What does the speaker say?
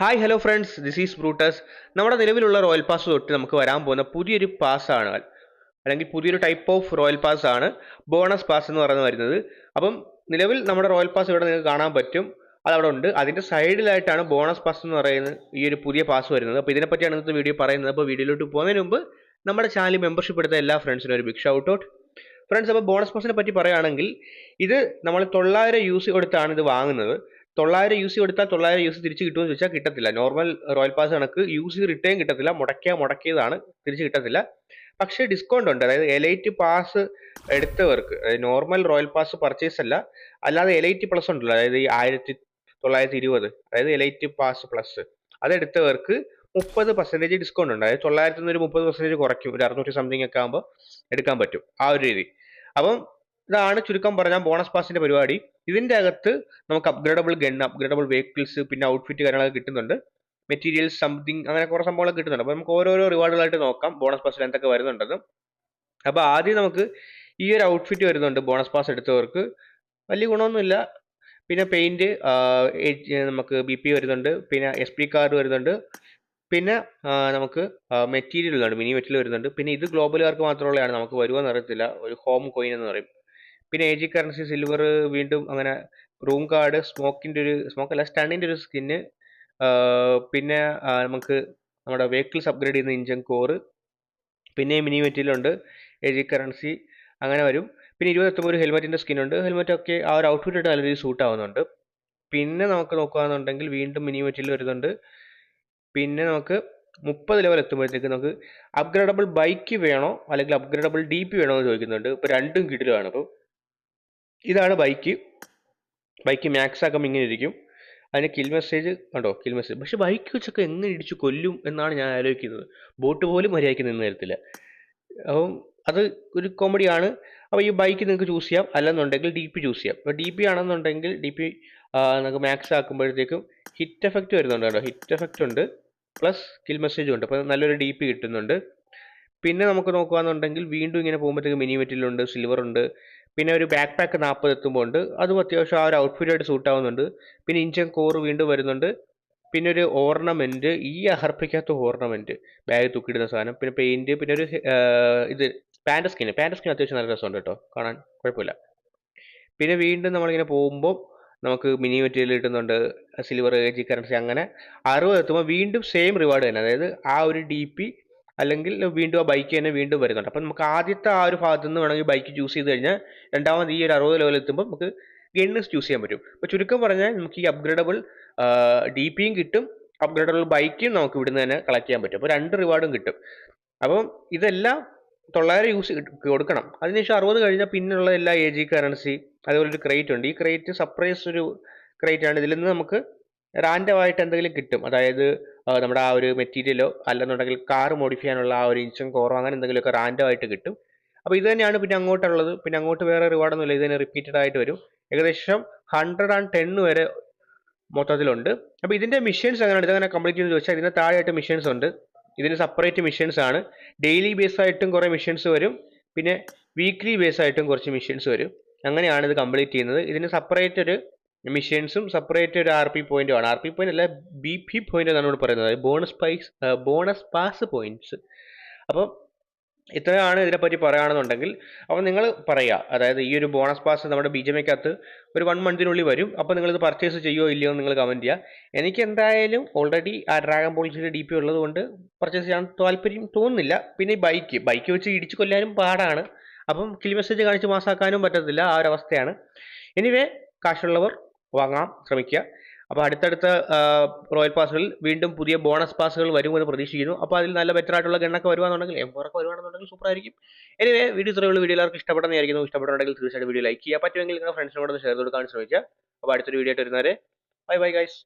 Hi hello friends this is Brutus നമ്മുടെ നിലവിലുള്ള royal pass തൊട്ട് നമുക്ക് വരാൻ പോകുന്ന പുതിയൊരു പാസ് ആണ്. അല്ലെങ്കിൽ പുതിയൊരു ടൈപ്പ് ഓഫ് റോയൽ പാസ് ആണ്. ബോണസ് പാസ് എന്ന് പറയുന്നത് വരുന്നത്. അപ്പം നിലവിൽ നമ്മുടെ റോയൽ പാസ് ഇവിടെ നിങ്ങൾക്ക് കാണാൻ പറ്റും. അതവിടെ ഉണ്ട്. അതിന്റെ സൈഡിലായിട്ടാണ് ബോണസ് പാസ് എന്ന് പറയുന്നത് ഈ ഒരു പുതിയ പാസ് വരുന്നത്. അപ്പോൾ ഇതിനെപ്പറ്റിയാണ് ഇന്നത്തെ വീഡിയോ പറയുന്നത്. അപ്പോൾ വീഡിയോയിലോട്ട് പോകുന്നതിന് മുമ്പ് നമ്മുടെ ചാനൽ മെമ്പർഷിപ്പ് എടുത്ത എല്ലാ ഫ്രണ്ട്സിനും ഒരു ബിഗ് ഷൗട്ട് ഔട്ട് ഫ്രണ്ട്സ് അപ്പോൾ ബോണസ് പാസിനെ പറ്റി പറയുകയാണെങ്കിൽ ഇത് നമ്മൾ തൊള്ളായിരം യൂസ് കൊടുത്താണ് ഇത് വാങ്ങുന്നത്. തൊള്ളായിരം യു സി എടുത്താൽ തൊള്ളായിരം യു സി തിരിച്ച് കിട്ടുമെന്ന് ചോദിച്ചാൽ കിട്ടത്തില്ല. നോർമൽ റോയൽ പാസ് കണക്ക് യു സി റിട്ടേൺ കിട്ടത്തില്ല. മുടക്കിയ മുടക്കിയതാണ്. തിരിച്ച് കിട്ടത്തില്ല. പക്ഷേ ഡിസ്കൗണ്ട് ഉണ്ട്. അതായത് എലൈറ്റ് പാസ് എടുത്തവർക്ക് നോർമൽ റോയൽ പാസ് പർച്ചേസ് അല്ല അല്ലാതെ എലൈറ്റ് പ്ലസ് ഉണ്ടല്ലോ. അതായത് ഈ ആയിരത്തി തൊള്ളായിരത്തി ഇരുപത് അതായത് എലൈറ്റ് പാസ് പ്ലസ് അതെടുത്തവർക്ക് മുപ്പത് പെർസെന്റേജ് ഡിസ്കൗണ്ട് ഉണ്ട്. അതായത് തൊള്ളായിരത്തി നിന്ന് ഒരു മുപ്പത് പെർസെന്റേജ് കുറയ്ക്കും. ഒരു അറുന്നൂറ്റി സംതിങ് ഒക്കെ ആകുമ്പോൾ എടുക്കാൻ പറ്റും. ആ ഒരു രീതി. അപ്പം ഇതാണ് ചുരുക്കം പറഞ്ഞാൽ ബോണസ് പാസിന്റെ പരിപാടി. ഇതിന്റെ അകത്ത് നമുക്ക് അപ്ഗ്രേഡബിൾ ഗൺ അപ്ഗ്രേഡബിൾ വെഹിക്കിൾസ് പിന്നെ ഔട്ട്ഫിറ്റ് കാര്യങ്ങളൊക്കെ കിട്ടുന്നുണ്ട്. മെറ്റീരിയൽസ് സംതിങ് അങ്ങനെ കുറേ സംഭവങ്ങളൊക്കെ കിട്ടുന്നുണ്ട്. അപ്പോൾ നമുക്ക് ഓരോരോ റിവാർഡുകളായിട്ട് നോക്കാം ബോണസ് പാസിൽ എന്തൊക്കെ വരുന്നുണ്ടെന്ന്. അപ്പോൾ ആദ്യം നമുക്ക് ഈ ഒരു ഔട്ട്ഫിറ്റ് വരുന്നുണ്ട് ബോണസ് പാസ് എടുത്തവർക്ക്. വലിയ ഗുണമൊന്നുമില്ല. പിന്നെ പെയിന്റ് നമുക്ക് ബി പി വരുന്നുണ്ട് പിന്നെ എസ് പി കാർഡ് വരുന്നുണ്ട്. പിന്നെ നമുക്ക് മെറ്റീരിയൽ വരുന്നുണ്ട് മിനി മെറ്റീരിയൽ വരുന്നുണ്ട്. പിന്നെ ഇത് ഗ്ലോബലുകാർക്ക് മാത്രമുള്ളതാണ് നമുക്ക് വരുമെന്ന് അറിയത്തില്ല. ഒരു ഹോം കോയിൻ എന്ന് പറയും. പിന്നെ എ ജി കറൻസി സിൽവർ വീണ്ടും അങ്ങനെ റൂം കാർഡ് സ്മോക്കിന്റെ ഒരു സ്മോക്ക് അല്ല സ്റ്റണ്ണിന്റെ ഒരു സ്കിന്ന് പിന്നെ നമുക്ക് നമ്മുടെ വെഹിക്കിൾസ് അപ്ഗ്രേഡ് ചെയ്യുന്ന ഇഞ്ചൻ കോറ് പിന്നെ മിനി മെറ്റീരിയലുണ്ട് എ ജി കറൻസി അങ്ങനെ വരും. പിന്നെ ഇരുപത് ഒരു ഹെൽമെറ്റിന്റെ സ്കിന്നുണ്ട് ഹെൽമെറ്റൊക്കെ ആ ഒരു ഔട്ട്ഫിറ്റ് ആയിട്ട് നല്ല രീതിയിൽ സൂട്ട് ആവുന്നുണ്ട്. പിന്നെ നമുക്ക് നോക്കുകയാണെന്നുണ്ടെങ്കിൽ വീണ്ടും മിനി മെറ്റീരിയൽ വരുന്നുണ്ട്. പിന്നെ നമുക്ക് മുപ്പത് ലെവൽ എത്തുമ്പോഴത്തേക്ക് നമുക്ക് അപ്ഗ്രേഡബിൾ ബൈക്ക് വേണോ അല്ലെങ്കിൽ അപ്ഗ്രേഡബിൾ ഡി പി വേണോ എന്ന് ചോദിക്കുന്നുണ്ട്. ഇപ്പോൾ രണ്ടും കിട്ടിലുമാണ് അപ്പോൾ ഇതാണ് ബൈക്ക്. ബൈക്ക് മാക്സ് ആക്കുമ്പോൾ ഇങ്ങനെ ഇരിക്കും. അതിന് കിൽ മെസ്സേജ് കണ്ടോ? കിൽ മെസ്സേജ് പക്ഷെ ബൈക്ക് വെച്ചൊക്കെ എങ്ങനെ ഇടിച്ചു കൊല്ലും എന്നാണ് ഞാൻ ആലോചിക്കുന്നത്. ബോട്ട് പോലും മര്യാദയ്ക്ക് നിന്ന് തരത്തില്ല. അപ്പം അത് ഒരു കോമഡിയാണ് അപ്പോൾ ഈ ബൈക്ക് നിങ്ങൾക്ക് ചൂസ് ചെയ്യാം. അല്ലെന്നുണ്ടെങ്കിൽ ഡി പി ചൂസ് ചെയ്യാം. അപ്പോൾ ഡി പി ആണെന്നുണ്ടെങ്കിൽ ഡി പി നമുക്ക് മാക്സ് ആക്കുമ്പോഴത്തേക്കും ഹിറ്റ് എഫക്റ്റ് വരുന്നുണ്ട് കേട്ടോ. ഹിറ്റ് എഫക്റ്റ് ഉണ്ട്. പ്ലസ് കിൽ മെസ്സേജും ഉണ്ട്. അപ്പോൾ നല്ലൊരു ഡി പി കിട്ടുന്നുണ്ട്. പിന്നെ നമുക്ക് നോക്കുകയാണെന്നുണ്ടെങ്കിൽ വീണ്ടും ഇങ്ങനെ പോകുമ്പോഴത്തേക്ക് മിനി മെറ്റീരിയൽ ഉണ്ട് സിൽവർ ഉണ്ട്. പിന്നെ ഒരു ബാക്ക് പാക്ക് നാൽപ്പത് എത്തുമ്പോൾ ഉണ്ട് അതും അത്യാവശ്യം ആ ഒരു ഔട്ട്ഫിറ്റായിട്ട് സൂട്ട് ആവുന്നുണ്ട്. പിന്നെ ഇഞ്ചൻ കോർ വീണ്ടും വരുന്നുണ്ട്. പിന്നെ ഒരു ഓർണമെന്റ് ഈ അഹർപ്പിക്കാത്ത ഓർണമെന്റ് ബാഗ് തൂക്കിയിടുന്ന സാധനം. പിന്നെ പെയിന്റ് പിന്നെ ഒരു ഇത് പാന്റ് സ്കിൻ പാന്റ് സ്കിൻ അത്യാവശ്യം നല്ല രസമുണ്ട് കേട്ടോ. കാണാൻ കുഴപ്പമില്ല. പിന്നെ വീണ്ടും നമ്മളിങ്ങനെ പോകുമ്പോൾ നമുക്ക് മിനി മെറ്റീരിയൽ കിട്ടുന്നുണ്ട്. സിൽവർ ജി കറൻസി അങ്ങനെ. അറുപത് എത്തുമ്പോൾ വീണ്ടും സെയിം റിവാർഡ് തന്നെ. അതായത് ആ ഒരു ഡി പി അല്ലെങ്കിൽ വീണ്ടും ആ ബൈക്ക് തന്നെ വീണ്ടും വരുന്നുണ്ട്. അപ്പം നമുക്ക് ആദ്യത്തെ ആ ഒരു ഭാഗത്ത് നിന്ന് വേണമെങ്കിൽ ബൈക്ക് ചൂസ് ചെയ്ത് കഴിഞ്ഞാൽ രണ്ടാമത് ഈ ഒരു അറുപത് ലെവൽ എത്തുമ്പോൾ നമുക്ക് ഗണ്ണസ് ചൂസ് ചെയ്യാൻ പറ്റും. അപ്പോൾ ചുരുക്കം പറഞ്ഞാൽ നമുക്ക് ഈ അപ്ഗ്രേഡബിൾ ഡി പിയും കിട്ടും. അപ്ഗ്രേഡബിൾ ബൈക്കും നമുക്ക് ഇവിടുന്ന് തന്നെ കളക്ട് ചെയ്യാൻ പറ്റും. അപ്പോൾ രണ്ട് റിവാർഡും കിട്ടും. അപ്പം ഇതെല്ലാം തൊള്ളായിരം യൂസ് കൊടുക്കണം. അതിനുശേഷം അറുപത് കഴിഞ്ഞാൽ പിന്നുള്ള എല്ലാ എ ജി കറൻസി അതുപോലെ ഒരു ക്രേറ്റ് ഉണ്ട്. ഈ ക്രേറ്റ് സർപ്രൈസ് ഒരു ക്രേറ്റ് ആണ്. ഇതിൽ നിന്ന് നമുക്ക് റാൻഡമായിട്ട് എന്തെങ്കിലും കിട്ടും. അതായത് നമ്മുടെ ആ ഒരു മെറ്റീരിയലോ അല്ലെന്നുണ്ടെങ്കിൽ കാർ മോഡിഫൈ ചെയ്യാനുള്ള ആ ഒരു ഇഞ്ചൻ കോറോ അങ്ങനെ എന്തെങ്കിലുമൊക്കെ റാൻഡം ആയിട്ട് കിട്ടും. അപ്പോൾ ഇത് തന്നെയാണ് പിന്നെ അങ്ങോട്ടുള്ളത്. പിന്നെ അങ്ങോട്ട് വേറെ റിവാർഡൊന്നുമില്ല ഇത് തന്നെ റിപ്പീറ്റഡ് ആയിട്ട് വരും. ഏകദേശം ഹൺഡ്രഡ് ആൻഡ് ടെൻ വരെ മൊത്തത്തിലുണ്ട്. അപ്പോൾ ഇതിന്റെ മിഷൻസ് എങ്ങനെയാണ് ഇതങ്ങനെ കംപ്ലീറ്റ് ചെയ്യുന്നത് ചോദിച്ചാൽ ഇതിന്റെ താഴെയായിട്ട് മിഷൻസ് ഉണ്ട്. ഇതിന് സെപ്പറേറ്റ് മിഷൻസ് ആണ്. ഡെയിലി ബേസ് ആയിട്ടും കുറേ മിഷൻസ് വരും. പിന്നെ വീക്ക്ലി ബേസ് ആയിട്ടും കുറച്ച് മിഷൻസ് വരും. അങ്ങനെയാണ് ഇത് കംപ്ലീറ്റ് ചെയ്യുന്നത്. ഇതിന് സെപ്പറേറ്റ് ഒരു മിഷൻസും സെപ്പറേറ്റ് ഒരു ആർ പി പോയിന്റും ആണ്. ആർ പി പോയിന്റ് അല്ല ബി പി പോയിന്റ് എന്നാണ് ഇവിടെ പറയുന്നത്. Bonus pass bonus pass points അപ്പം ഇത്രയാണ് ഇതിനെപ്പറ്റി പറയുകയാണെന്നുണ്ടെങ്കിൽ അപ്പോൾ നിങ്ങൾ പറയുക. അതായത് ഈ ഒരു ബോണസ് പാസ് നമ്മുടെ ബി ജെ എക്കകത്ത് ഒരു വൺ മന്തിനുള്ളിൽ വരും. അപ്പോൾ നിങ്ങളിത് പർച്ചേസ് ചെയ്യുമോ ഇല്ലയോ എന്ന് നിങ്ങൾ കമന്റ് ചെയ്യുക. എനിക്ക് എന്തായാലും ഓൾറെഡി ആ ഡ്രാഗൺ പോളിസിയുടെ ഡി പി ഉള്ളത് കൊണ്ട് പർച്ചേസ് ചെയ്യാൻ താല്പര്യം തോന്നുന്നില്ല. പിന്നെ ബൈക്ക് ബൈക്ക് വെച്ച് ഇടിച്ചു കൊല്ലാനും പാടാണ്. അപ്പം കിൽ മെസ്സേജ് കാണിച്ച് മാസാക്കാനും പറ്റത്തില്ല ആ ഒരു അവസ്ഥയാണ്. എനിവേ കാശുള്ളവർ വാങ്ങാൻ ശ്രമിക്കുക. അപ്പോൾ അടുത്തടുത്ത റോയൽ പാസുകളിൽ വീണ്ടും പുതിയ ബോണസ് പാസുകൾ വരുമെന്ന് പ്രതീക്ഷിക്കുന്നു. അപ്പോൾ അതിൽ നല്ല ബെറ്റർ ആയിട്ടുള്ള ഗണ്ണൊക്കെ വരുവാണെന്നുണ്ടെങ്കിൽ എംപോറൊക്കെ വരുവാണെന്നുണ്ടെങ്കിൽ സൂപ്പർ ആയിരിക്കും. എനിവേ വീഡിയോ ഇത്രയുള്ള വീഡിയോ എല്ലാവർക്കും ഇഷ്ടപ്പെടുന്നതായിരിക്കുന്നു. ഇഷ്ടപ്പെടുന്നുണ്ടെങ്കിൽ തീർച്ചയായിട്ടും വീഡിയോ ലൈക്ക് ചെയ്യുക. പറ്റുമെങ്കിൽ നിങ്ങളുടെ ഫ്രണ്ട്സിനോട് ഷെയർ കൊടുക്കാൻ ശ്രമിക്കുക. അപ്പോൾ അടുത്തൊരു വീഡിയോ ആയിട്ട് വരുന്നവരെ ബൈ ബൈ ഗൈസ്